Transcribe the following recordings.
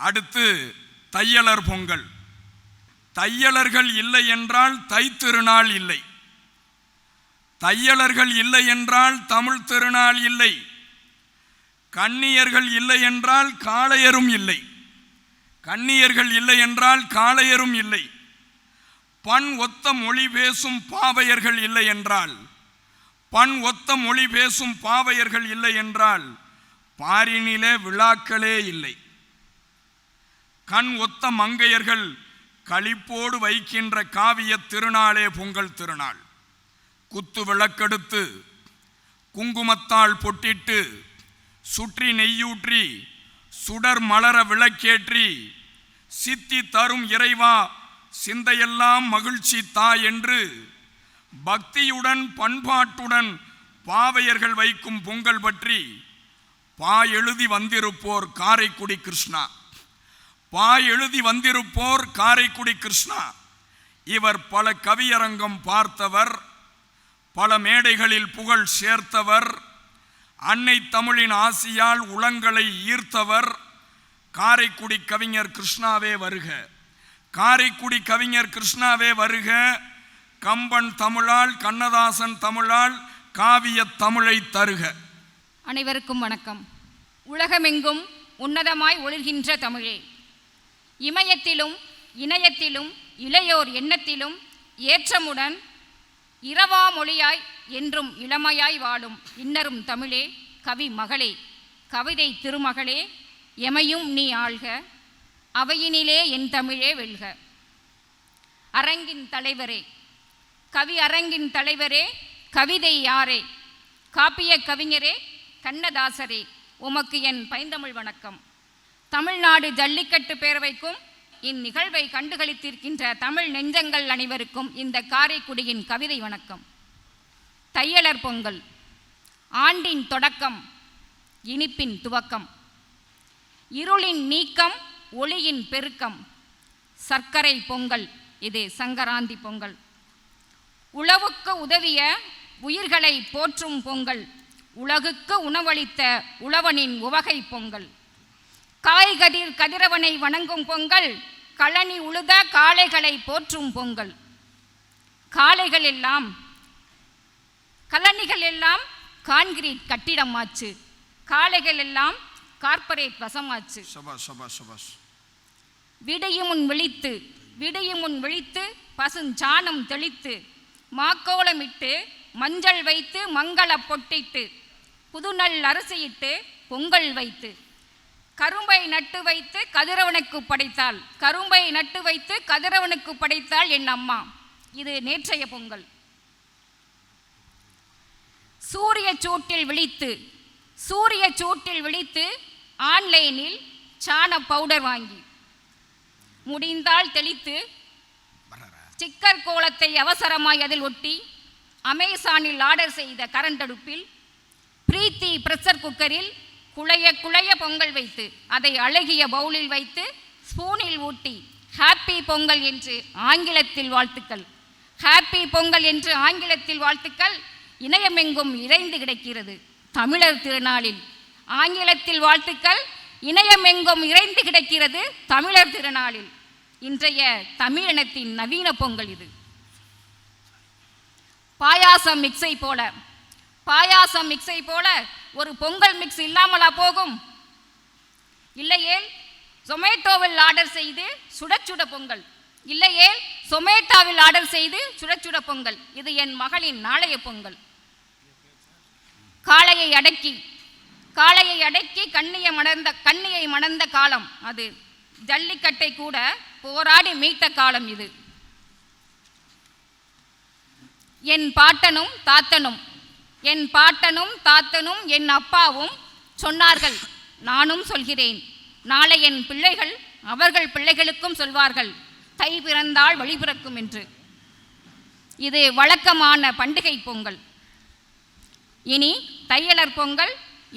அடுத்து தையலர் பொங்கல். தையலர்கள் இல்லை என்றால் தைத்திருநாள் இல்லை. தையலர்கள் இல்லை என்றால் தமிழ் திருநாள் இல்லை. கன்னியர்கள் இல்லை என்றால் காளையரும் இல்லை. கன்னியர்கள் இல்லை என்றால் காளையரும் இல்லை. பண் ஒத்த மொழி பேசும் பாவையர்கள் இல்லை என்றால் பண் ஒத்த மொழி பேசும் பாவையர்கள் இல்லை என்றால் பாரினிலே விழாக்களே இல்லை. கண் ஒத்த மங்கையர்கள் களிப்போடு வைக்கின்ற காவிய திருநாளே பொங்கல் திருநாள். குத்து விளக்கெடுத்து குங்குமத்தால் பொட்டிட்டு சுற்றி நெய்யூற்றி சுடர் மலர விளக்கேற்றி சித்தி தரும் இறைவா சிந்தையெல்லாம் மகிழ்ச்சி தா என்று பக்தியுடன் பண்பாட்டுடன் பாவையர்கள் வைக்கும் பொங்கல் பற்றி பா எழுதி வந்திருப்போர் காரைக்குடி கிருஷ்ணா. பாய் எழுதி வந்திருப்போர் காரைக்குடி கிருஷ்ணா. இவர் பல கவியரங்கம் பார்த்தவர் பல மேடைகளில் புகழ் சேர்த்தவர் அன்னை தமிழின் ஆசியால் உளங்களை ஈர்த்தவர். காரைக்குடி கவிஞர் கிருஷ்ணாவே வருக. காரைக்குடி கவிஞர் கிருஷ்ணாவே வருக. கம்பன் தமிழால் கண்ணதாசன் தமிழால் காவிய தமிழை தருக. அனைவருக்கும் வணக்கம். உலகமெங்கும் உன்னதமாய் ஒளிர்கின்ற தமிழே. இமயத்திலும் இணையத்திலும் இளையோர் எண்ணத்திலும் ஏற்றமுடன் இரவா மொழியாய் என்றும் இளமையாய் வாழும் இன்னரும் தமிழே கவி மகளே கவிதை திருமகளே எமையும் நீ ஆள்க அவையினிலே என் தமிழே வெல்க. அரங்கின் தலைவரே கவி அரங்கின் தலைவரே கவிதை யாரே காப்பிய கவிஞரே கண்ணதாசரே உமக்கு என் பைந்தமிழ் வணக்கம். தமிழ்நாடு ஜல்லிக்கட்டு பேரவைக்கும் இந்நிகழ்வை கண்டுகளித்திருக்கின்ற தமிழ் நெஞ்சங்கள் அனைவருக்கும் இந்த காரைக்குடியின் கவிதை வணக்கம். தையலர் பொங்கல். ஆண்டின் தொடக்கம் இனிப்பின் துவக்கம். இருளின் நீக்கம் ஒளியின் பெருக்கம். சர்க்கரை பொங்கல் இது சங்கராந்தி பொங்கல். உழவுக்கு உதவிய உயிர்களை போற்றும் பொங்கல். உலகுக்கு உணவளித்த உழவனின் உவகை பொங்கல். காய்கதிர் கதிரவனை வணங்கும் பொங்கல் களனி உழுத காளைகளை போற்றும் பொங்கல். காளைகள் எல்லாம் கலனிகள் எல்லாம் கான்கிரீட் கட்டிடமாச்சு. காளைகள் எல்லாம் கார்ப்பரேட் வசமாச்சு. விடையும் முன் விழித்து விடையும் முன் விழித்து பசுஞ்சாணம் தெளித்து மாக்கோலமிட்டு மஞ்சள் வைத்து மங்கள பொட்டிட்டு புதுநல் அரிசியிட்டு பொங்கல் வைத்து. கரும்பை நட்டு வைத்து கதிரவனுக்கு படைத்தாள். கரும்பை நட்டு வைத்து கதிரவனுக்கு படைத்தாள் என் அம்மா. இது நேற்றைய பொங்கல். சூரிய சூட்டில் விழித்து சூரிய சூட்டில் விழித்து ஆன்லைனில் சாண பவுடர் வாங்கி முடிந்தால் தெளித்து ஸ்டிக்கர் கோலத்தை அவசரமாய் அதில் ஒட்டி அமேசானில் ஆர்டர் செய்த கரண்ட் அடுப்பில் பிரீத்தி ப்ரெஷர் குக்கரில் குழைய குழைய பொங்கல் வைத்து அதை அழகிய பவுலில் வைத்து ஸ்பூனில் ஊட்டி ஹாப்பி பொங்கல் என்று ஆங்கிலத்தில் வாழ்த்துக்கள். ஹாப்பி பொங்கல் என்று ஆங்கிலத்தில் வாழ்த்துக்கள் இணையமெங்கும் இறைந்து கிடக்கிறது. தமிழர் திருநாளில் ஆங்கிலத்தில் வாழ்த்துக்கள் இணையமெங்கும் இறைந்து கிடக்கிறது தமிழர் திருநாளில். இன்றைய தமிழினத்தின் நவீன பொங்கல் இது. பாயாசம் மிக்ஸை போல பாயாசம் மிக்ஸை போல ஒரு பொங்கல் மிக்ஸ் இல்லாமலா போகும்? இல்லையேல் சொமேட்டோவில் ஆர்டர் செய்து சுட சுட பொங்கல். இல்லையேல் சொமேட்டாவில் ஆர்டர் செய்து சுட சுட பொங்கல். இது என் மகளின் நாளைய பொங்கல். காளையை அடக்கி காளையை அடக்கி கண்ணியை மணர்ந்த கண்ணியை மணந்த காலம் அது. ஜல்லிக்கட்டை கூட போராடி மீட்ட காலம் இது. என் பாட்டனும் தாத்தனும் என் பாட்டனும் தாத்தனும் என் அப்பாவும் சொன்னார்கள் நானும் சொல்கிறேன். நாளை என் பிள்ளைகள் அவர்கள் பிள்ளைகளுக்கும் சொல்வார்கள் தை பிறந்தால் வழி பிறக்கும் என்று. இது வழக்கமான பண்டிகை பொங்கல். இனி தையலர் பொங்கல்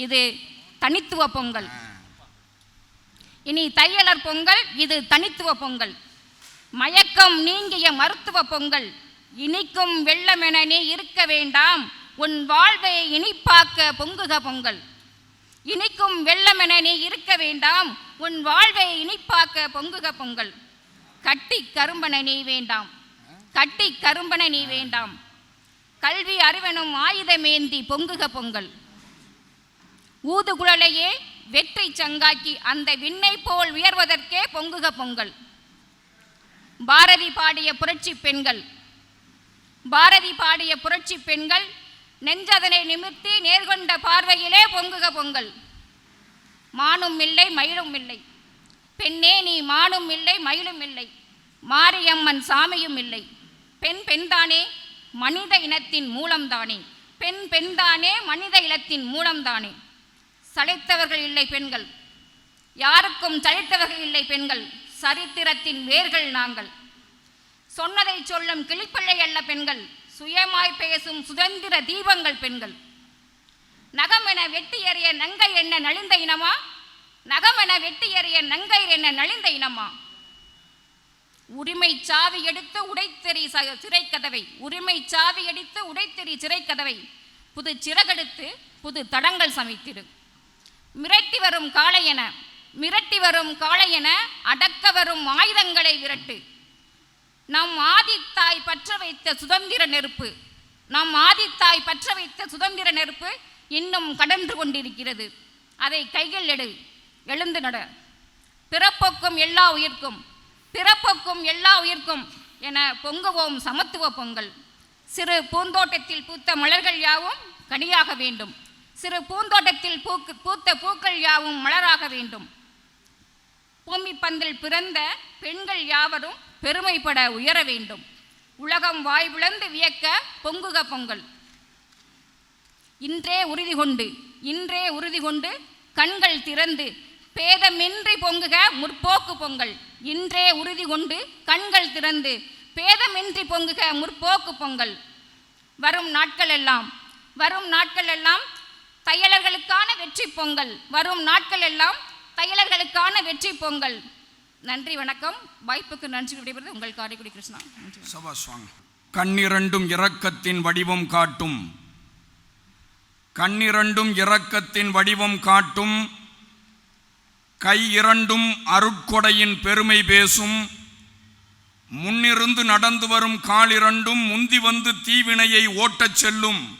இது தனித்துவ பொங்கல். இனி தையலர் பொங்கல் இது தனித்துவ பொங்கல். மயக்கம் நீங்கிய மருத்துவ பொங்கல் இனிக்கும் வெள்ளமென நீ இருக்க வேண்டாம். உன் வாழ்வை இனிப்பாக்க பொங்குக பொங்கல். இனிக்கும் வெள்ளமென நீ இருக்க வேண்டாம். உன் வாழ்வை இனிப்பாக்க பொங்குக பொங்கல். கட்டி கரும்பன நீ வேண்டாம். கட்டி கரும்பன நீ வேண்டாம். கல்வி அறிவனும் ஆயுதமேந்தி பொங்குக பொங்கல். ஊதுகுழலையே வெற்றி சங்காக்கி அந்த விண்ணை போல் உயர்வதற்கே பொங்குக பொங்கல். பாரதி பாடிய புரட்சி பெண்கள். பாரதி பாடிய புரட்சி பெண்கள் நெஞ்சதனை நிமிர்த்தி நேர்கொண்ட பார்வையிலே பொங்குக பொங்கல். மானும் இல்லை மயிலும் இல்லை. பெண்ணே நீ மானும் இல்லை மயிலும் இல்லை. மாரியம்மன் சாமியும் இல்லை. பெண் பெண்தானே மனித இனத்தின் மூலம்தானே. பெண் பெண்தானே மனித இனத்தின் மூலம்தானே. சளைத்தவர்கள் இல்லை பெண்கள். யாருக்கும் சளைத்தவர்கள் இல்லை பெண்கள். சரித்திரத்தின் வேர்கள் நாங்கள். சொன்னதை சொல்லும் கிளிப்பிள்ளை அல்ல பெண்கள். சுயமாய் பேசும் சுதந்திர தீபங்கள் பெண்கள். நகமென வெட்டி எறிய நங்கை என்ன நலிந்த இனமா? நகமென வெட்டி எறிய நங்கை என்ன நலிந்த இனமா? உரிமை சாவி எடுத்து உடைத்தெறி ச- சிறைக்கதவை. உரிமை சாவி எடுத்து உடைத்தெறி சிறைக்கதவை. புது சிறகெடுத்து புது தடங்கள் சமைத்திடு. மிரட்டி வரும் காளையென மிரட்டி வரும் காளையென அடக்க வரும் ஆயுதங்களை விரட்டு. நம் ஆதித்தாய் பற்ற வைத்த சுதந்திர நெருப்பு. நம் ஆதித்தாய் பற்ற வைத்த சுதந்திர நெருப்பு இன்னும் கடன்று கொண்டிருக்கிறது. அதை கைகள் எடு. எழுந்து நட. பிறப்போக்கும் எல்லா உயிர்க்கும். பிறப்போக்கும் எல்லா உயிர்க்கும் என பொங்குவோம் சமத்துவ பொங்கல். சிறு பூந்தோட்டத்தில் பூத்த மலர்கள் யாவும் கனியாக வேண்டும். சிறு பூந்தோட்டத்தில் பூக்கு பூத்த பூக்கள் யாவும் மலராக வேண்டும். பூமி பந்தில் பிறந்த பெண்கள் யாவரும் பெருமைப்பட உயர வேண்டும். உலகம் வாய் விளந்து வியக்க பொங்குக பொங்கல். இன்றே உறுதி கொண்டு இன்றே உறுதி கொண்டு கண்கள் திறந்து பேதமின்றி பொங்குக முற்போக்கு பொங்கல். இன்றே உறுதி கொண்டு கண்கள் திறந்து பேதமின்றி பொங்குக முற்போக்கு பொங்கல். வரும் நாட்கள் எல்லாம் வரும் நாட்கள் எல்லாம் தையலர்களுக்கான வெற்றி பொங்கல். வரும் நாட்கள் எல்லாம் தையலர்களுக்கான வெற்றி பொங்கல். நன்றி வணக்கம். வாய்ப்புக்கு நன்றி விடைபெறுவது உங்கள் காரைக்குடி கிருஷ்ணா. நன்றி சபாஷ் கண்ணிரண்டும் இரக்கத்தின் வடிவம் காட்டும். கண்ணிரண்டும் இரக்கத்தின் வடிவம் காட்டும். கை இரண்டும் அருட்கொடையின் பெருமை பேசும். முன்னிருந்து நடந்து வரும் காலிரண்டும் முந்தி வந்து தீவினையை ஓட்டச் செல்லும்.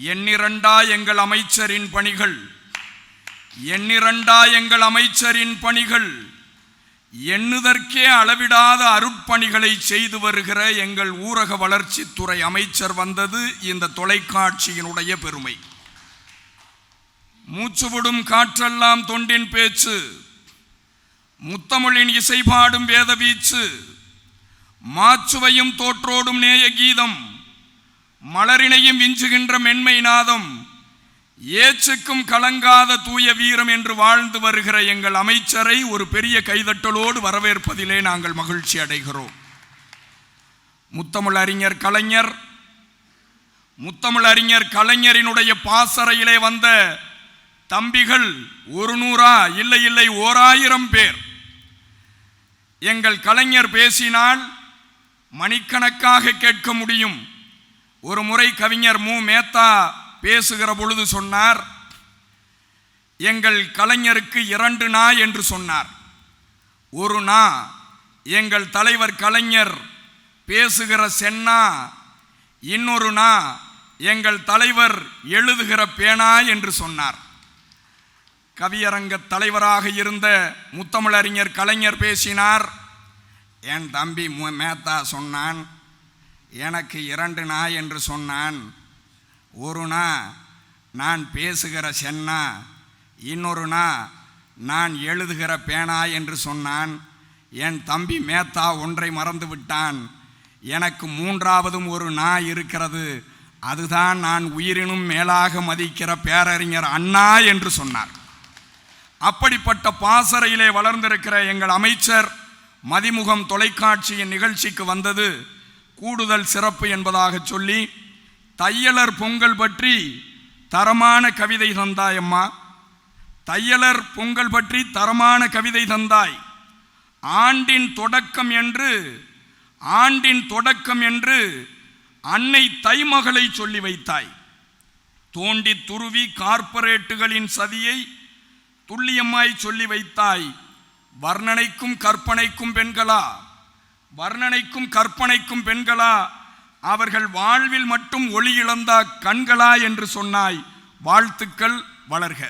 எண்ணிரண்டா எங்கள் அமைச்சரின் பணிகள். எண்ணிரண்டா எங்கள் அமைச்சரின் பணிகள். எண்ணுதற்கே அளவிடாத அருட்பணிகளை செய்து வருகிற எங்கள் ஊரக வளர்ச்சித்துறை அமைச்சர் வந்தது இந்த தொலைக்காட்சியினுடைய பெருமை. மூச்சுவிடும் காற்றெல்லாம் தொண்டின் பேச்சு. முத்தமிழின் இசைபாடும் வேத வீச்சு மாச்சுவையும் தோற்றோடும் நேய கீதம் மலரினையும் விஞ்சுகின்ற மென்மை நாதம். ஏச்சுக்கும் கலங்காத தூய வீரம் என்று வாழ்ந்து வருகிற எங்கள் அமைச்சரை ஒரு பெரிய கைதட்டலோடு வரவேற்பதிலே நாங்கள் மகிழ்ச்சி அடைகிறோம். முத்தமிழ் அறிஞர் கலைஞர் முத்தமிழ் அறிஞர் கலைஞரினுடைய பாசறையிலே வந்த தம்பிகள் ஒரு நூறா இல்லை இல்லை ஓராயிரம் பேர். எங்கள் கலைஞர் பேசினால் மணிக்கணக்காக கேட்க முடியும். ஒரு முறை கவிஞர் மு. மேத்தா பேசுகிற பொழுது சொன்னார் எங்கள் கலைஞருக்கு இரண்டு நா என்று சொன்னார். ஒரு நா எங்கள் தலைவர் கலைஞர் பேசுகிற சென்னா இன்னொரு நா எங்கள் தலைவர் எழுதுகிற பேனா என்று சொன்னார். கவியரங்க தலைவராக இருந்த முத்தமிழறிஞர் கலைஞர் பேசினார் என் தம்பி மேத்தா சொன்னான் எனக்கு இரண்டு நா என்று சொன்னான். ஒருனா நான் பேசுகிற சென்னா இன்னொரு நா நான் எழுதுகிற பேனா என்று சொன்னான். என் தம்பி மேத்தா ஒன்றை மறந்து விட்டான். எனக்கு மூன்றாவதும் ஒரு நா இருக்கிறது. அதுதான் நான் உயிரினும் மேலாக மதிக்கிற பேரறிஞர் அண்ணா என்று சொன்னார். அப்படிப்பட்ட பாசறையிலே வளர்ந்திருக்கிற எங்கள் அமைச்சர் மதிமுகம் தொலைக்காட்சியின் நிகழ்ச்சிக்கு வந்தது. கூடுதல் சிறப்பு என்பதாக சொல்லி தையலர் பொங்கல் பற்றி தரமான கவிதை தந்தாய் அம்மா. தையலர் பொங்கல் பற்றி தரமான கவிதை தந்தாய். ஆண்டின் தொடக்கம் என்று ஆண்டின் தொடக்கம் என்று அன்னை தைமகளை சொல்லி வைத்தாய். தோண்டி துருவி கார்ப்பரேட்டுகளின் சதியை துல்லியமாய் சொல்லி வைத்தாய். வர்ணனைக்கும் கற்பனைக்கும் பெண்களா? வர்ணனைக்கும் கற்பனைக்கும் பெண்களா? அவர்கள் வாழ்வில் மட்டும் ஒளி இழந்த கண்களா என்று சொன்னாய். வாழ்த்துக்கள் வளர்க.